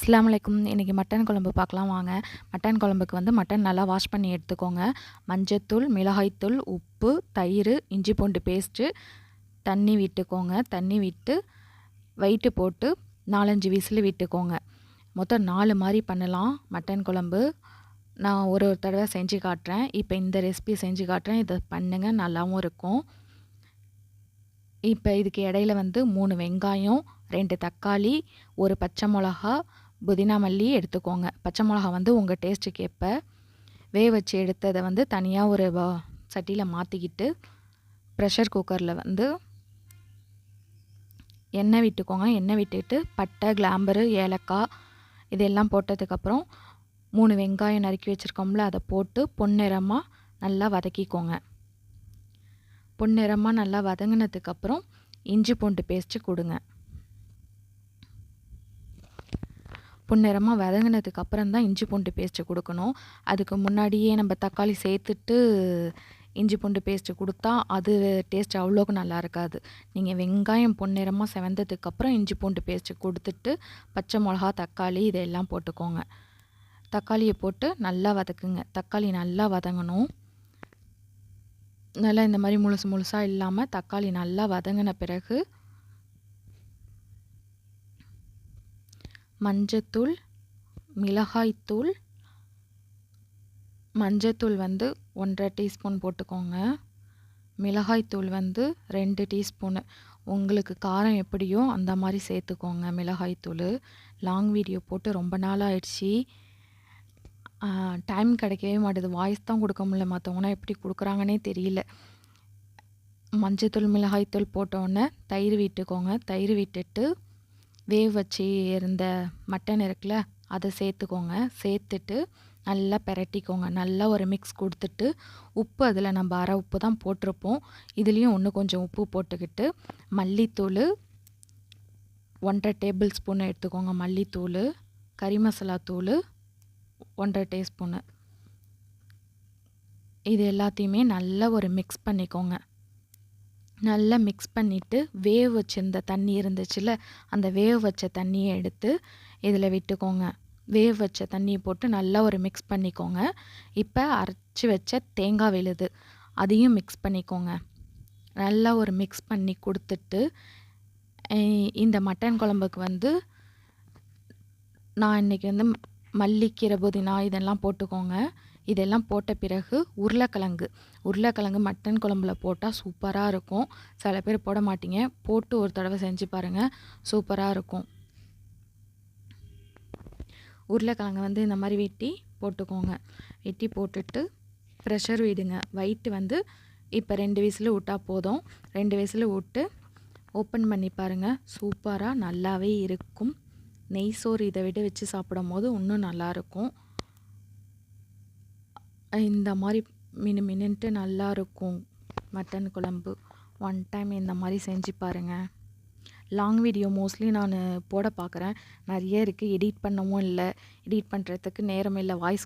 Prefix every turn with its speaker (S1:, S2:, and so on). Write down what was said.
S1: அஸ்லாம் வலைக்கும் இன்றைக்கி மட்டன் குழம்பு பார்க்கலாம் வாங்க. மட்டன் குழம்புக்கு வந்து மட்டன் நல்லா வாஷ் பண்ணி எடுத்துக்கோங்க. மஞ்சத்தூள் மிளகாய்த்தூள் உப்பு தயிர் இஞ்சி பூண்டு பேஸ்ட்டு தண்ணி விட்டுக்கோங்க. தண்ணி விட்டு வெயிட்டு போட்டு நாலஞ்சு விசில் விட்டுக்கோங்க. மொத்தம் நாலு மாதிரி பண்ணலாம் மட்டன் குழம்பு. நான் ஒரு ஒரு தடவை செஞ்சு காட்டுறேன். இப்போ இந்த ரெசிபி செஞ்சு காட்டுறேன். இதை பண்ணுங்கள் நல்லாவும் இருக்கும். இப்போ இதுக்கு இடையில வந்து மூணு வெங்காயம் ரெண்டு தக்காளி ஒரு பச்சை மிளகா புதினா மல்லி எடுத்துக்கோங்க. பச்சை மிளகா வந்து உங்கள் டேஸ்ட்டுக்கு ஏற்ப வேக வச்சு எடுத்ததை வந்து தனியாக ஒரு சட்டியில் மாற்றிக்கிட்டு ப்ரெஷர் குக்கரில் வந்து எண்ணெய் விட்டுக்கோங்க. எண்ணெய் விட்டுட்டு பட்டை கிளாம்பரு ஏலக்காய் இதெல்லாம் போட்டதுக்கப்புறம் மூணு வெங்காயம் நறுக்கி வச்சுருக்கோம்ல அதை போட்டு பொன்னிறமாக நல்லா வதக்கிக்கோங்க. பொன்னிறமாக நல்லா வதங்கினதுக்கப்புறம் இஞ்சி பூண்டு பேஸ்ட்டு கொடுங்க. பொன்னிறமாக வதங்கினதுக்கு அப்புறம் தான் இஞ்சி பூண்டு பேஸ்ட்டு கொடுக்கணும். அதுக்கு முன்னாடியே நம்ம தக்காளி சேர்த்துட்டு இஞ்சி பூண்டு பேஸ்ட்டு கொடுத்தா அது டேஸ்ட் அவ்வளோக்கு நல்லா இருக்காது. நீங்கள் வெங்காயம் பொன்னிறமாக செவந்ததுக்கப்புறம் இஞ்சி பூண்டு பேஸ்ட்டு கொடுத்துட்டு பச்சை மிளகா தக்காளி இதெல்லாம் போட்டுக்கோங்க. தக்காளியை போட்டு நல்லா வதக்குங்க. தக்காளி நல்லா வதங்கணும். நல்லா இந்த மாதிரி முழுசு முழுசாக இல்லாமல் தக்காளி நல்லா வதங்கின பிறகு மஞ்சத்தூள் மிளகாய்த்தூள். மஞ்சத்தூள் வந்து ஒன்றரை டீஸ்பூன் போட்டுக்கோங்க. மிளகாய்த்தூள் வந்து ரெண்டு டீஸ்பூனு. உங்களுக்கு காரம் எப்படியோ அந்த மாதிரி சேர்த்துக்கோங்க மிளகாய்த்தூள். லாங் வீடியோ போட்டு ரொம்ப நாள் ஆயிடுச்சு. டைம் கிடைக்கவே மாட்டேது. வாய்ஸ் தான் கொடுக்க முடியல. மற்றவங்கன்னா எப்படி கொடுக்குறாங்கன்னே தெரியல. மஞ்சத்தூள் மிளகாய்த்தூள் போட்டோன்னே தயிர் விட்டுக்கோங்க. தயிர் விட்டுட்டு வேவ் வச்சு இருந்த மட்டன் இருக்குல்ல அதை சேர்த்துக்கோங்க. சேர்த்துட்டு நல்லா பெரட்டிக்கோங்க. நல்லா ஒரு மிக்ஸ் கொடுத்துட்டு உப்பு அதில் நம்ம அரை உப்பு தான் போட்டிருப்போம். இதுலேயும் ஒன்று கொஞ்சம் உப்பு போட்டுக்கிட்டு மல்லித்தூள் ஒன்றரை டேபிள் ஸ்பூன் எடுத்துக்கோங்க. மல்லித்தூள் கறி மசாலா தூள் ஒன்றரை டீஸ்பூனு இது எல்லாத்தையுமே நல்லா ஒரு மிக்ஸ் பண்ணிக்கோங்க. நல்லா மிக்ஸ் பண்ணிவிட்டு வேக வச்சிருந்த தண்ணி இருந்துச்சுல அந்த வேக வச்ச தண்ணியை எடுத்து இதில் விட்டுக்கோங்க. வேக வச்ச தண்ணியை போட்டு நல்லா ஒரு மிக்ஸ் பண்ணிக்கோங்க. இப்போ அரைச்சி வச்ச தேங்காய் விழுது அதையும் மிக்ஸ் பண்ணிக்கோங்க. நல்லா ஒரு மிக்ஸ் பண்ணி கொடுத்துட்டு இந்த மட்டன் குழம்புக்கு வந்து நான் இன்றைக்கி வந்து மல்லிக்கீரை புதினா இதெல்லாம் போட்டுக்கோங்க. இதெல்லாம் போட்ட பிறகு உருளைக்கிழங்கு. உருளைக்கிழங்கு மட்டன் குழம்புல போட்டால் சூப்பராக இருக்கும். சில பேர் போட மாட்டீங்க. போட்டு ஒரு தடவை செஞ்சு பாருங்கள் சூப்பராக இருக்கும். உருளைக்கிழங்கு வந்து இந்த மாதிரி வெட்டி போட்டுக்கோங்க. வெட்டி போட்டுட்டு ப்ரெஷர் விடுங்க. வயிட்டு வந்து இப்போ ரெண்டு விசில் விட்டால் போதும். ரெண்டு விசில் விட்டு ஓப்பன் பண்ணி பாருங்கள் சூப்பராக நல்லாவே இருக்கும். நெய் சோறு இதை விட வச்சு சாப்பிடும் போது இன்னும் நல்லாயிருக்கும் இந்த மாதிரி மினு மினுன்ட்டு நல்லாயிருக்கும் மட்டன் குழம்பு. ஒன் டைம் இந்த மாதிரி செஞ்சு பாருங்கள் லாங் வீடியோ மோஸ்ட்லி நான் போட பார்க்குறேன் நிறைய இருக்குது எடிட் பண்ணவும் இல்லை. எடிட் பண்ணுறதுக்கு நேரம் இல்லை. வாய்ஸ்